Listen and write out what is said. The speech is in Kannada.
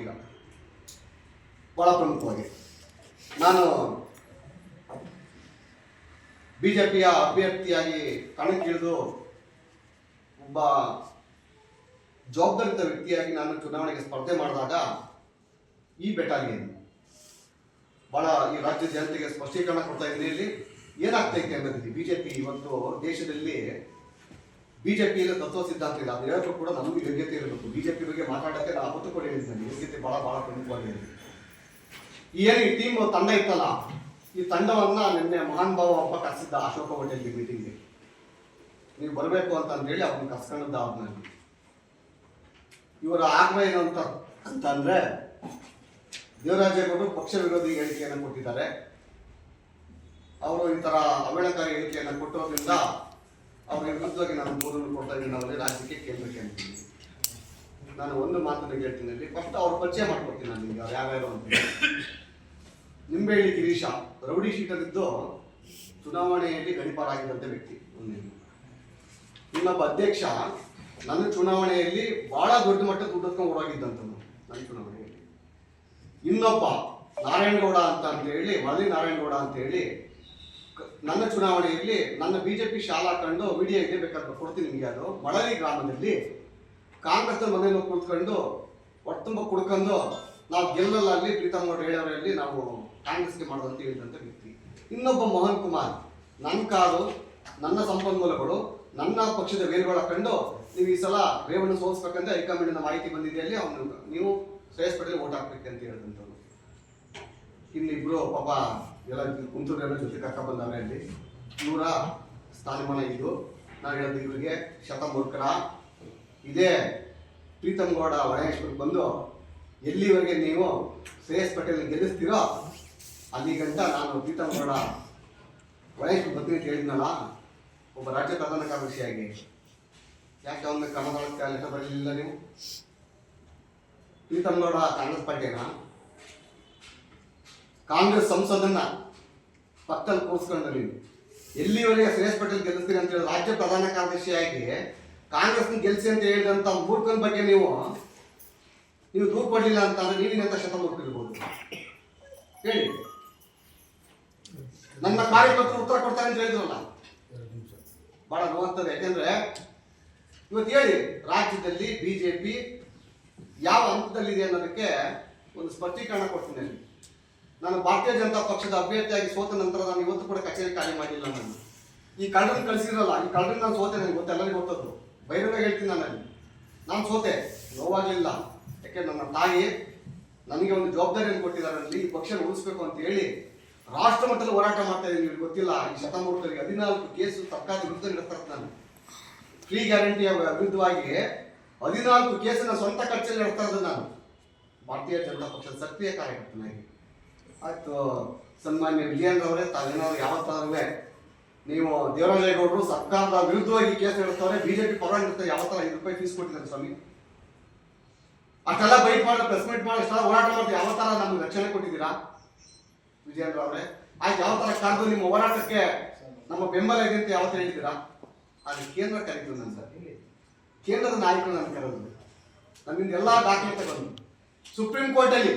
ಈಗ. ಬಹಳ ಪ್ರಮುಖವಾಗಿ. ನಾನು ಬಿಜೆಪಿಯ ಅಭ್ಯರ್ಥಿಯಾಗಿ ಕಣಕ್ಕಿಳಿದು ಒಬ್ಬ ಜವಾಬ್ದಾರಿತ ವ್ಯಕ್ತಿಯಾಗಿ ನಾನು ಚುನಾವಣೆಗೆ ಸ್ಪರ್ಧೆ ಮಾಡಿದಾಗ ಈ ಬೆಟಾಲಿಯನ್ ಬಹಳ ಈ ರಾಜ್ಯ ಜನತೆಗೆ ಸ್ಪಷ್ಟೀಕರಣ ಕೊಡ್ತಾ ಇದ್ದೀನಿ. ಇಲ್ಲಿ ಏನಾಗ್ತಾ ಇದೆ ಜೆ ಬಿಜೆಪಿ ಇವತ್ತು ದೇಶದಲ್ಲಿ ಬಿಜೆಪಿಯಲ್ಲಿ ತತ್ವ ಸಿದ್ಧಾಂತ ಇದೆ. ಅದು ಹೇಳೋಕ್ಕೂ ಕೂಡ ನಮಗೂ ಯೋಗ್ಯತೆ ಇರಬೇಕು. ಬಿಜೆಪಿ ಬಗ್ಗೆ ಮಾತಾಡಕ್ಕೆ ಬಹಳ ಬಹಳ ಪ್ರಮುಖವಾಗಿದೆ ಈ ಏನು ಈ ಟೀಮ್ ತಂಡ ಇತ್ತಲ್ಲ, ಈ ತಂಡವನ್ನ ನಿನ್ನೆ ಮಹಾನ್ ಭಾವ ಹಬ್ಬ ಕರೆಸಿದ್ದ ಅಶೋಕ ಹೋಟೆಲ್ ಮೀಟಿಂಗ್ಗೆ ನೀವು ಬರಬೇಕು ಅಂತ ಹೇಳಿ ಅವ್ರನ್ನ ಕಸ್ಕೊಂಡಿದ್ದ ಆದ್ಮೇಲೆ ಇವರ ಆಗ್ರಹ ಏನು ಅಂತ ಅಂತಂದ್ರೆ ದೇವರಾಜೇಗೌಡರು ಪಕ್ಷ ವಿರೋಧಿ ಹೇಳಿಕೆಯನ್ನು ಕೊಟ್ಟಿದ್ದಾರೆ. ಅವರು ಈ ತರ ಅವಹೇಳಕಾರಿ ಹೇಳಿಕೆಯನ್ನು ಕೊಟ್ಟಿರೋದ್ರಿಂದ ಅವ್ರ ವಿರುದ್ಧವಾಗಿ ನಾನು ದೂರನ್ನು ಕೊಡ್ತಾ ಇದ್ದೀನಿ ಅವರಿಗೆ ರಾಜ್ಯಕ್ಕೆ ಕೇಂದ್ರಕ್ಕೆ ಅಂತೀನಿ ನಾನು ಒಂದು ಮಾತನ್ನು ಹೇಳ್ತೀನಿ ಅಲ್ಲಿ. ಫಸ್ಟ್ ಅವ್ರ ಪರಿಚಯ ಮಾಡ್ಕೊಡ್ತೀನಿ ನಾನು ನಿಮ್ಗೆ, ಅವ್ರು ಯಾವ್ಯಾವ ಅಂತ. ನಿಂಬೆಹಳ್ಳಿ ಗಿರೀಶ, ರೌಡಿ ಶೀಟಲ್ಲಿದ್ದು ಚುನಾವಣೆಯಲ್ಲಿ ಗಡಿಪಾರಾಗಿದ್ದಂಥ ವ್ಯಕ್ತಿ. ನಿಮ್ಮೊಬ್ಬ ಅಧ್ಯಕ್ಷ ನನ್ನ ಚುನಾವಣೆಯಲ್ಲಿ ಬಹಳ ದೊಡ್ಡ ಮಟ್ಟದ ದುಡ್ಡು ಓಡಾಗಿದ್ದಂಥದ್ದು ನನ್ನ ಚುನಾವಣೆಯಲ್ಲಿ. ಇನ್ನೊಬ್ಬ ನಾರಾಯಣಗೌಡ ಅಂತ ಅಂತ ಹೇಳಿ ಮರಳಿ ನಾರಾಯಣಗೌಡ ಅಂತ ಹೇಳಿ ನನ್ನ ಚುನಾವಣೆಯಲ್ಲಿ ನನ್ನ ಬಿಜೆಪಿ ಶಾಲಾ ಕಂಡು ವಿಡಿಯೋ ಬೇಕಾದ್ರೆ ಕೊಡ್ತೀನಿ ನಿಮಗೆ ಅದು. ಮಳಲಿ ಗ್ರಾಮದಲ್ಲಿ ಕಾಂಗ್ರೆಸ್ ಮನೆಯಲ್ಲಿ ಕೂತ್ಕೊಂಡು ಹೊಟ್ಟುಂಬ ಕುಡ್ಕೊಂಡು ನಾವು ಗೆಲ್ಲಲ್ಲ ಅಲ್ಲಿ ಪ್ರೀತಮ್ ಗೌಡ ಹೇಳೋರಲ್ಲಿ ನಾವು ಕಾಂಗ್ರೆಸ್ಗೆ ಮಾಡೋದಂತ ಹೇಳಿದಂಥ ವ್ಯಕ್ತಿ. ಇನ್ನೊಬ್ಬ ಮೋಹನ್ ಕುಮಾರ್. ನನ್ನ ಕಾರು, ನನ್ನ ಸಂಪನ್ಮೂಲಗಳು, ನನ್ನ ಪಕ್ಷದ ವೇರುಗಳ ಕಂಡು ನೀವು ಈ ಸಲ ರೇವಣ್ಣ ಸೋಲಿಸ್ಬೇಕಂದ್ರೆ ಹೈಕಮಾಂಡಿನ ಮಾಹಿತಿ ಬಂದಿದೆ ಅಲ್ಲಿ ಅವನು ನೀವು ಶ್ರೇಯಸ್ ಪಟೇಲ್ ಓಟ್ ಹಾಕ್ಬೇಕಂತ ಹೇಳಿದಂಥವ್ರು. ಇನ್ನಿಬ್ರು ಪಾಪ ಎಲ್ಲ ಕುಂತೂರೆಲ್ಲ ಜೊತೆ ಕರ್ಕ ಬಂದವ್ರೆ ಅಲ್ಲಿ. ಇವರ ಸ್ಥಾನಮಾನ ಇದ್ದು ನಾನು ಹೇಳೋದು ಇವರಿಗೆ ಶತಮೂರ್ಖರ ಇದೇ. ಪ್ರೀತಮ್ ಗೌಡ ಬಂದು, ಎಲ್ಲಿವರೆಗೆ ನೀವು ಶ್ರೇಯಸ್ ಪಟೇಲ್ ಗೆಲ್ಲಿಸ್ತೀರೋ ಅಲ್ಲಿ ಗಂಟ ನಾನು ಪ್ರೀತಮ್ ಗೌಡ ಬಗ್ಗೆ ಬರ್ತೀನಿ ಅಂತ ಹೇಳಿದ್ನಲ್ಲ, ಒಬ್ಬ ರಾಜ್ಯ ಪ್ರಧಾನ ಕಾರ್ಯದರ್ಶಿಯಾಗಿ. ಯಾಕೆ ಒಂದು ಕ್ರಮಗಳಕ್ಕೆ ಲೆಕ್ಕ ಬರಲಿಲ್ಲ ನೀವು? ಪ್ರೀತಮ್ ಗೌಡ ಕಾಂಗ್ರೆಸ್ ಪಾರ್ಟಿನ ಕಾಂಗ್ರೆಸ್ ಸಂಸದನ್ನ ಪಕ್ಕದಲ್ಲಿ ಕೂರಿಸ್ಕೊಂಡು ನೀವು. ಎಲ್ಲಿವರೆಗೆ ಶ್ರೇಯಸ್ ಪಟೇಲ್ ಗೆಲ್ಲಿಸ್ತೀರಿ ಅಂತ ಹೇಳಿ ರಾಜ್ಯ ಪ್ರಧಾನ ಕಾರ್ಯದರ್ಶಿಯಾಗಿ ಕಾಂಗ್ರೆಸ್ನ ಗೆಲ್ಸಿ ಅಂತ ಹೇಳಿದಂತ ಮೂರ್ಖನ ಬಗ್ಗೆ ನೀವು ನೀವು ದೂರು ಕೊಡಲಿಲ್ಲ ಅಂತ ಅಂದ್ರೆ ನೀವಿನಂತ ಶತಮೂರ್ಖಿರ್ಬೋದು ಹೇಳಿ. ನನ್ನ ಕಾರ್ಯಕರ್ತರು ಉತ್ತರ ಕೊಡ್ತಾರೆ ಅಂತ ಹೇಳಿದ್ರಲ್ಲ? ಬಹಳ ನೋವಾಗ್ತದೆ. ಯಾಕೆಂದ್ರೆ ಇವತ್ತು ಹೇಳಿ, ರಾಜ್ಯದಲ್ಲಿ ಬಿಜೆಪಿ ಯಾವ ಹಂತದಲ್ಲಿದೆ ಅನ್ನೋದಕ್ಕೆ ಒಂದು ಸ್ಪಷ್ಟೀಕರಣ ಕೊಡ್ತೀನಿ. ನಾನು ಭಾರತೀಯ ಜನತಾ ಪಕ್ಷದ ಅಭ್ಯರ್ಥಿಯಾಗಿ ಸೋತ ನಂತರ ನಾನು ಇವತ್ತು ಕೂಡ ಕಚೇರಿ ಖಾಲಿ ಮಾಡಿಲ್ಲ ನಾನು. ಈ ಕಳ್ಳರನ್ನು ಕಳಿಸಿರಲ್ಲ ಈ ಕಳ್ಳರನ್ನ ನಾನು ಸೋತೆ ನನಗೆ ಗೊತ್ತು? ಎಲ್ಲರಿಗೂ ಗೊತ್ತದ್ದು. ಬಹಿರಂಗ ಹೇಳ್ತೀನಿ ನಾನು. ನಾನು ಸೋತೆ, ನೋವಾಗಲಿಲ್ಲ. ಯಾಕೆ ನನ್ನ ತಾಯಿ ನನಗೆ ಒಂದು ಜವಾಬ್ದಾರಿಯನ್ನು ಕೊಟ್ಟಿದ್ದಾರೆ ಅಲ್ಲಿ ಈ ಪಕ್ಷ ಉಳಿಸ್ಬೇಕು ಅಂತ ಹೇಳಿ ರಾಷ್ಟ್ರ ಮಟ್ಟದಲ್ಲಿ ಹೋರಾಟ ಮಾಡ್ತಾ ಇದ್ದೀನಿ ನಿಮಗೆ ಗೊತ್ತಿಲ್ಲ. ಈ ಶತಮಾನದಲ್ಲಿ ಹದಿನಾಲ್ಕು ಕೇಸು ಸರ್ಕಾರದ ವಿರುದ್ಧ ನಡೆಸ್ತಾರೆ ನಾನು. ಫ್ರೀ ಗ್ಯಾರಂಟಿಯ ವಿರುದ್ಧವಾಗಿ ಹದಿನಾಲ್ಕು ಕೇಸನ್ನ ಸ್ವಂತ ಖರ್ಚಲ್ಲಿ ನಡೆಸ್ತಾ ಇದ್ದೆ ನಾನು. ಭಾರತೀಯ ಜನತಾ ಪಕ್ಷದ ಸಕ್ರಿಯ ಕಾರ್ಯಕರ್ತನಾಗಿ. ಆಯಿತು, ಸನ್ಮಾನ್ಯ ವಿಜಯೇಂದ್ರ ತಾವೇನಾದ್ರು ಯಾವತ್ತಾದ್ರೂ ನೀವು ದೇವರಾಜೇಗೌಡರು ಸರ್ಕಾರದ ವಿರುದ್ಧವಾಗಿ ಕೇಸ್ ಹೇಳ್ತಾರೆ ಬಿಜೆಪಿ ಪರವಾಗಿರುತ್ತೆ ಯಾವ ಥರ ಐದು ರೂಪಾಯಿ ಫೀಸ್ ಕೊಟ್ಟಿದ್ದಾರೆ ಸ್ವಾಮಿ? ಅಷ್ಟೆಲ್ಲ ಬೈಕ್ ಮಾಡಿ ಪ್ರೆಸ್ ಮೀಟ್ ಮಾಡಿ, ಅಷ್ಟೆಲ್ಲ ಹೋರಾಟ ಮಾಡಿ ಯಾವ ತರ ನಮ್ಗೆ ರಕ್ಷಣೆ ಕೊಟ್ಟಿದ್ದೀರಾ? ವಿಜಯೇಂದ್ರ ಅವರೇ, ಆಯ್ತು, ಯಾವ ತರ ಕರೆದು ನಿಮ್ಮ ಹೋರಾಟಕ್ಕೆ ನಮ್ಮ ಬೆಂಬಲ ಇದೆ ಅಂತ ಯಾವತ್ತು ಹೇಳಿದ್ದೀರಾ? ಅದು ಕೇಂದ್ರ ಕರೀತು ನನ್ನ ಸರ್. ಕೇಂದ್ರದ ನಾಯಕರು ನಾನು ಕರೆದು ನನ್ನಿಂದ ಎಲ್ಲ ದಾಖಲೆ ತಗೊಂಡು ಸುಪ್ರೀಂ ಕೋರ್ಟಲ್ಲಿ